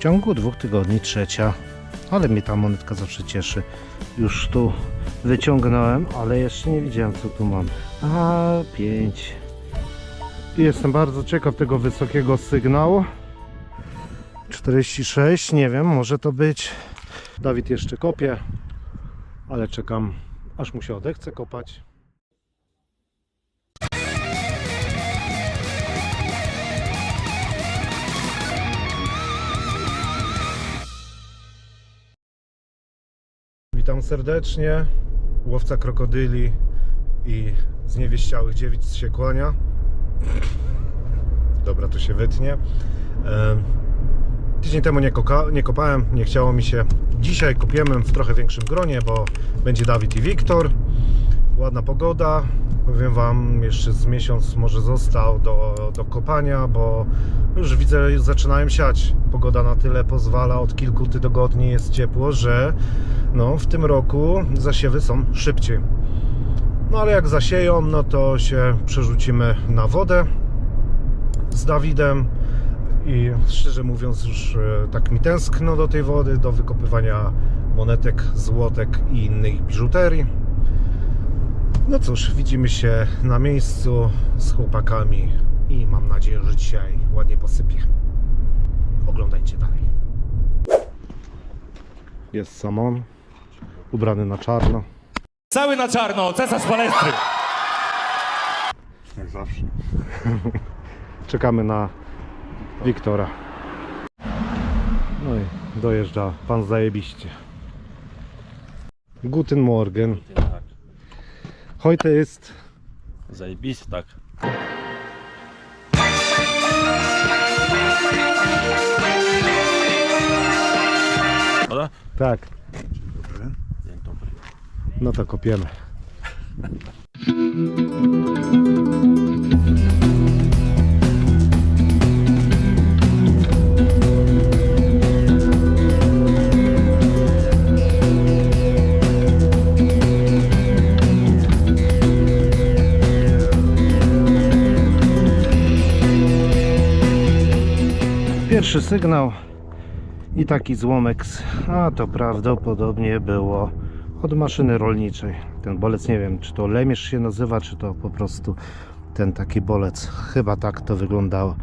ciągu dwóch tygodni trzecia. Ale mnie ta monetka zawsze cieszy. Już tu wyciągnąłem, ale jeszcze nie widziałem co tu mam. A, 5. Jestem bardzo ciekaw tego wysokiego sygnału. 46, nie wiem, może to być. Dawid jeszcze kopie, ale czekam aż mu się odechce kopać. Witam serdecznie. Łowca krokodyli i zniewieściałych dziewic się kłania. Dobra, to się wytnie. Tydzień temu nie, koka, nie kopałem, nie chciało mi się. Dzisiaj kopiemy w trochę większym gronie, bo będzie Dawid i Wiktor. Ładna pogoda. Powiem Wam, jeszcze z miesiąc może został do, do kopania, bo już widzę, już siać. Pogoda na tyle pozwala, od kilku tygodni jest ciepło, że no, w tym roku zasiewy są szybciej. No ale jak zasieją, no to się przerzucimy na wodę z Dawidem i szczerze mówiąc już e, tak mi tęskno do tej wody, do wykopywania monetek, złotek i innych biżuterii. No cóż, widzimy się na miejscu z chłopakami i mam nadzieję, że dzisiaj ładnie posypie. Oglądajcie dalej. Jest Samon, ubrany na czarno. Cały na czarno, cesarz palestry. Jak zawsze. Czekamy na Wiktora. No i dojeżdża pan zajebiście. Guten Morgen. Heute ist zajebiście, tak. Dobra? tak. Dzień dobry. no to kopiemy. Pierwszy sygnał i taki złomek, a to prawdopodobnie było od maszyny rolniczej. Ten bolec nie wiem, czy to lemierz się nazywa, czy to po prostu ten taki bolec. Chyba tak to wyglądało.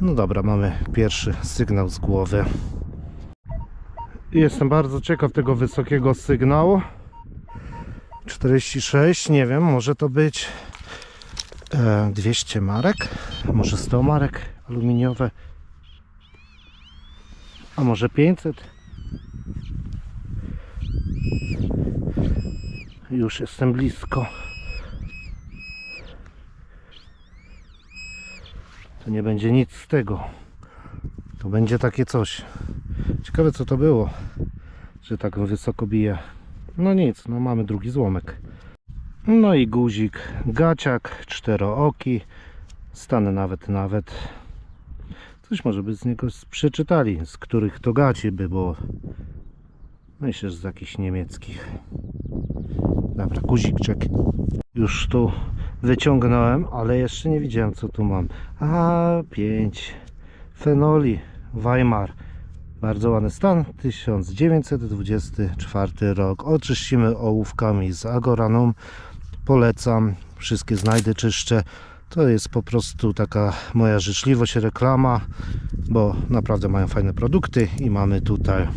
No dobra, mamy pierwszy sygnał z głowy. Jestem bardzo ciekaw tego wysokiego sygnału. 46, nie wiem, może to być e, 200 marek, może 100 marek aluminiowe. A może 500? Już jestem blisko. To nie będzie nic z tego. To będzie takie coś. Ciekawe co to było, że tak wysoko bije. No nic, no mamy drugi złomek. No i guzik, gaciak, czterooki. Stanę nawet, nawet Coś może by z niego przeczytali, z których to gaci by było. Myślę, że z jakichś niemieckich. Dobra, guzikczek. Już tu wyciągnąłem, ale jeszcze nie widziałem co tu mam. A, 5 fenoli Weimar. Bardzo ładny stan. 1924 rok. Oczyścimy ołówkami z Agoraną. Polecam. Wszystkie znajdę czyszczę. To jest po prostu taka moja życzliwość, reklama, bo naprawdę mają fajne produkty i mamy tutaj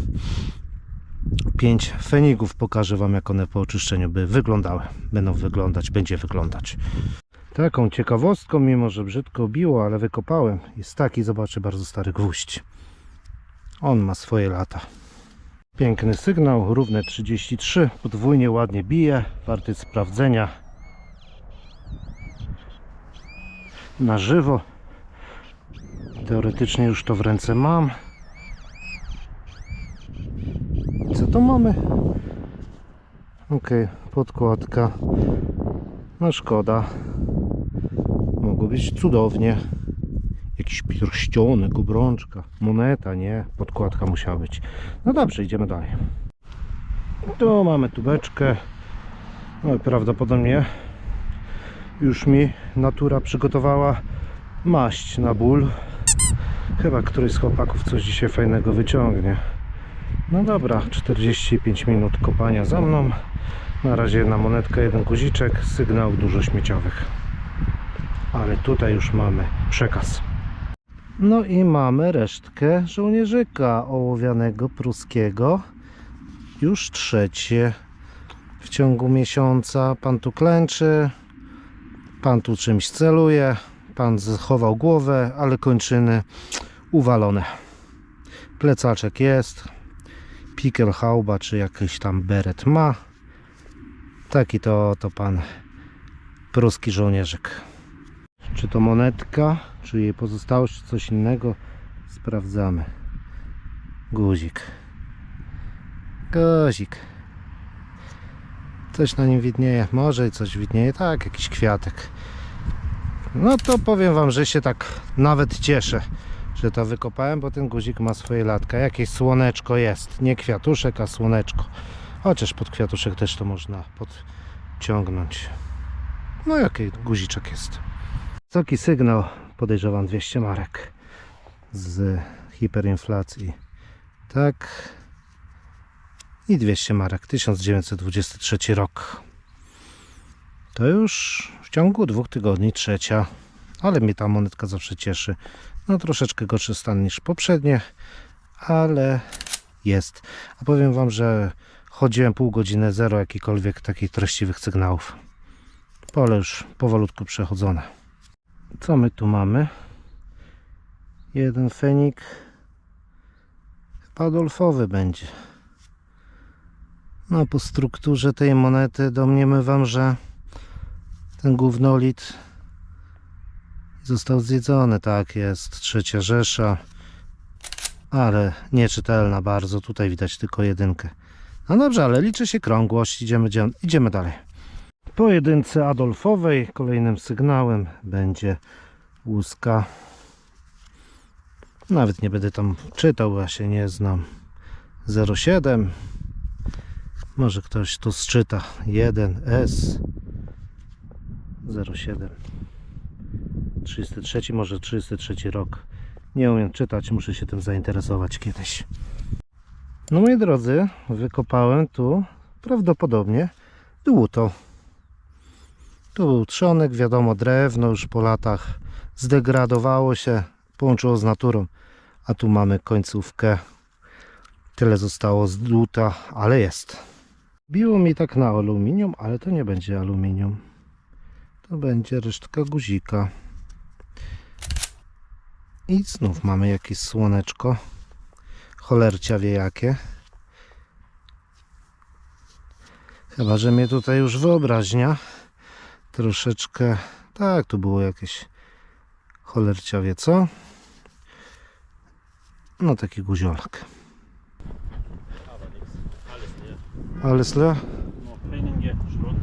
5 fenigów. Pokażę Wam, jak one po oczyszczeniu by wyglądały. Będą wyglądać, będzie wyglądać. Taką ciekawostką, mimo że brzydko biło, ale wykopałem, jest taki, zobaczę, bardzo stary gwóźdź. On ma swoje lata. Piękny sygnał, równe 33, podwójnie ładnie bije, warty sprawdzenia. Na żywo. Teoretycznie już to w ręce mam. Co to mamy? Ok, podkładka. No szkoda. Mogło być cudownie. Jakiś pierścionek, obrączka, moneta, nie? Podkładka musiała być. No dobrze, idziemy dalej. Tu mamy tubeczkę. No i prawdopodobnie już mi natura przygotowała maść na ból. Chyba któryś z chłopaków coś dzisiaj fajnego wyciągnie. No dobra, 45 minut kopania za mną. Na razie jedna monetka, jeden guziczek, sygnał dużo śmieciowych. Ale tutaj już mamy przekaz. No i mamy resztkę żołnierzyka ołowianego pruskiego. Już trzecie w ciągu miesiąca. Pan tu klęczy, pan tu czymś celuje, pan zachował głowę, ale kończyny uwalone. Plecaczek jest, Pickelhauba czy jakiś tam beret ma. Taki to, to pan pruski żołnierzyk. Czy to monetka, czy jej pozostałość, czy coś innego? Sprawdzamy. Guzik. Guzik. Coś na nim widnieje. Może i coś widnieje. Tak, jakiś kwiatek. No to powiem wam, że się tak nawet cieszę, że to wykopałem, bo ten guzik ma swoje latka. Jakieś słoneczko jest. Nie kwiatuszek, a słoneczko. Chociaż pod kwiatuszek też to można podciągnąć. No jaki guziczek jest. Wysoki sygnał, podejrzewam 200 marek z hiperinflacji. Tak. I 200 marek, 1923 rok. To już w ciągu dwóch tygodni trzecia, ale mnie ta monetka zawsze cieszy. No troszeczkę gorszy stan niż poprzednie, ale jest. A powiem Wam, że chodziłem pół godziny, zero jakichkolwiek takich treściwych sygnałów. Pole już powolutku przechodzone. Co my tu mamy? Jeden fenik. Padolfowy będzie. No po strukturze tej monety domniemywam, że ten głównolit został zjedzony. Tak jest. Trzecia Rzesza. Ale nieczytelna bardzo. Tutaj widać tylko jedynkę. No dobrze, ale liczy się krągłość. Idziemy, idziemy, dalej. Po jedynce Adolfowej kolejnym sygnałem będzie łuska. Nawet nie będę tam czytał, ja się nie znam. 07. Może ktoś tu zczyta. 1S 07. 33, może 33 rok. Nie umiem czytać, muszę się tym zainteresować kiedyś. No moi drodzy, wykopałem tu prawdopodobnie dłuto. Tu był trzonek, wiadomo, drewno już po latach zdegradowało się, połączyło z naturą. A tu mamy końcówkę. Tyle zostało z dłuta, ale jest. Biło mi tak na aluminium, ale to nie będzie aluminium. To będzie resztka guzika. I znów mamy jakieś słoneczko. Cholercia wie jakie. Chyba, że mnie tutaj już wyobraźnia troszeczkę... Tak, tu było jakieś cholercia wie co. No taki guziolek. Alles leer? No, Traininge, Schrott,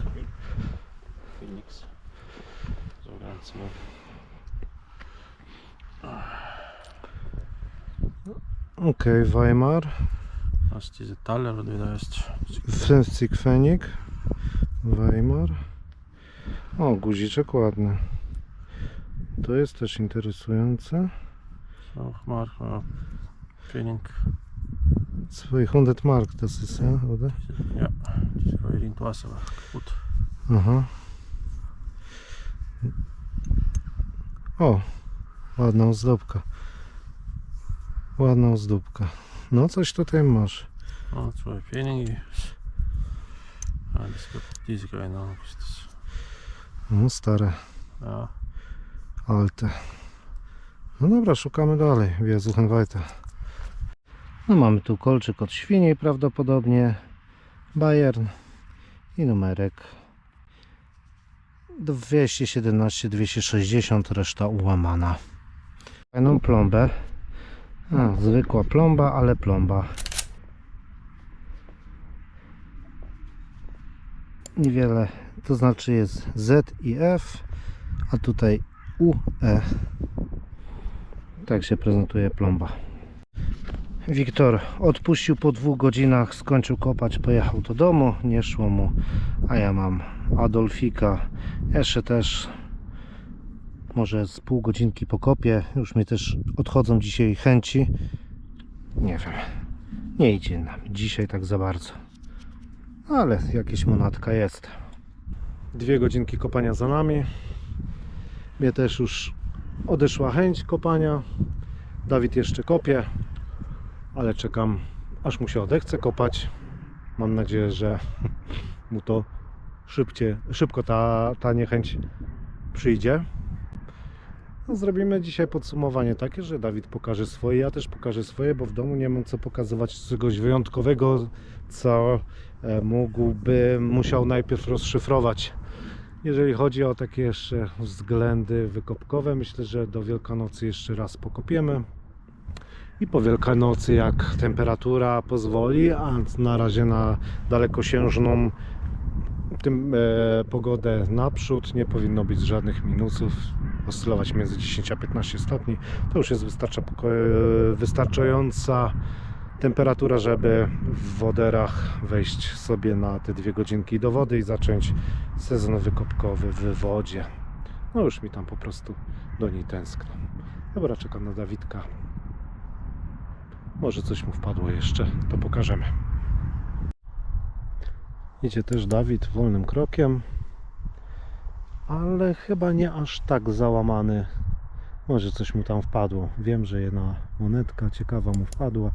Phoenix. So ganz mal. Okej, Weimar. Was ist diese Taler? 50 Fenik. Weimar. O, guziczek ładny. To jest też interesujące. Auch Mark, ja. Training. 200 Mark, das ist ja, oder? Ja, Irgendwas war kaputt. Aha. O, ładna ozdobka. Ładna ozdóbka. No coś tutaj masz. Ja, zwei Pfennige. Ja, das gibt diese keine Ahnung, das No stare, Ja, alte. No dobra, szukamy dalej. Wir suchen weiter. No mamy tu kolczyk od świni prawdopodobnie. Bayern i numerek 217, 260, reszta ułamana. Fajną plombę. A, zwykła plomba, ale plomba. Niewiele, to znaczy jest Z i F, a tutaj UE. Tak się prezentuje plomba. Wiktor odpuścił po dwóch godzinach, skończył kopać, pojechał do domu, nie szło mu, a ja mam Adolfika, jeszcze też Może z pół godzinki pokopię. Już mi też odchodzą dzisiaj chęci. Nie wiem. Nie idzie nam dzisiaj tak za bardzo. Ale jakieś monatka jest. Dwie godzinki kopania za nami. Mnie też już odeszła chęć kopania. Dawid jeszcze kopie, ale czekam aż mu się odechce kopać. Mam nadzieję, że mu to szybciej, szybko ta, ta niechęć przyjdzie. No, zrobimy dzisiaj podsumowanie takie, że Dawid pokaże swoje, ja też pokażę swoje, bo w domu nie mam co pokazywać czegoś wyjątkowego, co e, mógłbym, musiał najpierw rozszyfrować. Jeżeli chodzi o takie jeszcze względy wykopkowe, myślę, że do Wielkanocy jeszcze raz pokopiemy. I po Wielkanocy, jak temperatura pozwoli, a na razie na dalekosiężną tym e, pogodę naprzód nie powinno być żadnych minusów. Oscylować między 10 a 15 stopni to już jest wystarcza, e, wystarczająca temperatura, żeby w woderach wejść sobie na te dwie godzinki do wody i zacząć sezon wykopkowy w wodzie. No już mi tam po prostu do niej tęskno. Dobra, czekam na Dawidka. Może coś mu wpadło jeszcze, to pokażemy. Idzie też Dawid wolnym krokiem, ale chyba nie aż tak załamany. Może coś mu tam wpadło. Wiem, że jedna monetka ciekawa mu wpadła.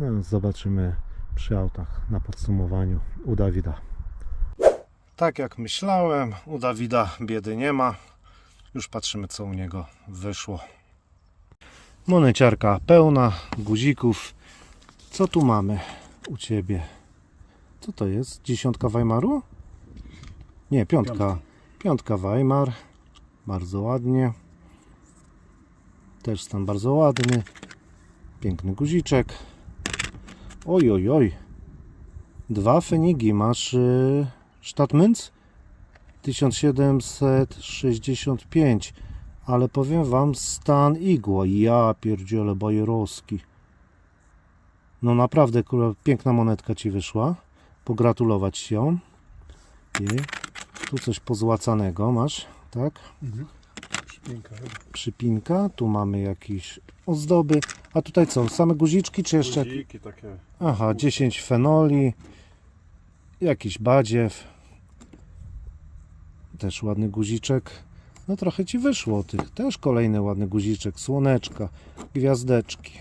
No, zobaczymy przy autach na podsumowaniu u Dawida. Tak jak myślałem, u Dawida biedy nie ma. Już patrzymy, co u niego wyszło. Moneciarka pełna guzików. Co tu mamy u ciebie? Co to jest? Dziesiątka Weimaru? Nie, piątka. Piątka Weimar. Bardzo ładnie. Też stan bardzo ładny. Piękny guziczek. Oj, oj, oj. Dwa fenigi. Masz yy, Stadtmünz? 1765. Ale powiem wam, stan igła. Ja pierdziele bajerowski. No naprawdę, kurwa, piękna monetka ci wyszła. Pogratulować ją. I tu coś pozłacanego masz, tak? Szpinka chyba. Przypinka. Tu mamy jakieś ozdoby. A tutaj co? Same guziczki, czy jeszcze? Guziki takie. Aha, 10 fenoli. Jakiś badziew. Też ładny guziczek. No trochę ci wyszło tych. Też kolejny ładny guziczek. Słoneczka, gwiazdeczki.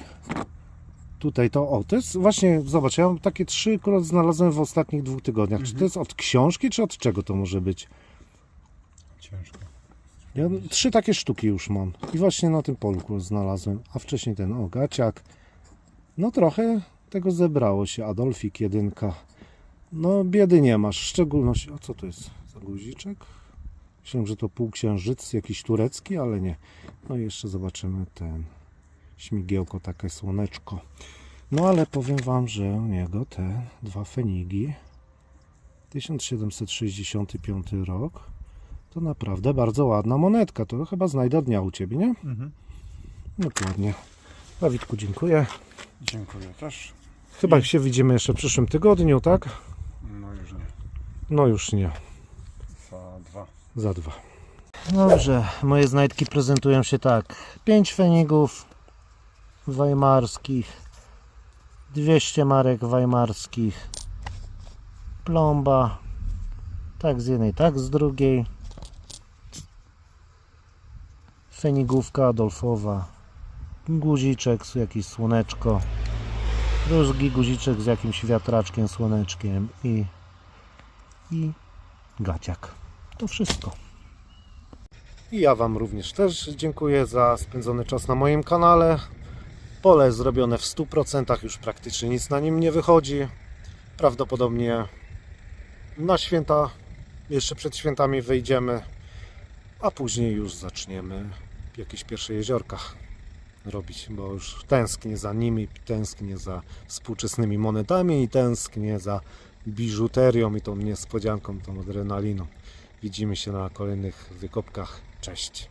Tutaj to, o, to jest właśnie, zobacz, ja mam takie trzy akurat znalazłem w ostatnich dwóch tygodniach. Czy to jest od książki, czy od czego to może być? Ciężko. Ja trzy takie sztuki już mam. I właśnie na tym polku znalazłem. A wcześniej ten, o, gaciak. No trochę tego zebrało się. Adolfik jedynka. No biedy nie masz. W szczególności, a co to jest za guziczek? Myślałem, że to półksiężyc jakiś turecki, ale nie. No i jeszcze zobaczymy ten śmigiełko, takie słoneczko. No ale powiem Wam, że u niego te dwa fenigi 1765 rok to naprawdę bardzo ładna monetka. To chyba znajdę dnia u Ciebie, nie? Mhm. Dokładnie. Dawidku, dziękuję. Dziękuję też. Chyba się widzimy jeszcze w przyszłym tygodniu, tak? No już nie. No już nie. Za dwa. Dobrze, moje znajdki prezentują się tak. 5 fenigów weimarskich, 200 marek weimarskich, plomba, tak z jednej, tak z drugiej, fenigówka Adolfowa, guziczek, jakieś słoneczko, drugi guziczek z jakimś wiatraczkiem, słoneczkiem i, i gaciak. To wszystko. I ja Wam również też dziękuję za spędzony czas na moim kanale. Pole zrobione w 100%, już praktycznie nic na nim nie wychodzi. Prawdopodobnie na święta, jeszcze przed świętami wyjdziemy, a później już zaczniemy jakieś pierwsze jeziorka robić, bo już tęsknię za nimi, tęsknię za współczesnymi monetami i tęsknię za biżuterią i tą niespodzianką, tą adrenaliną. Widzimy się na kolejnych wykopkach. Cześć.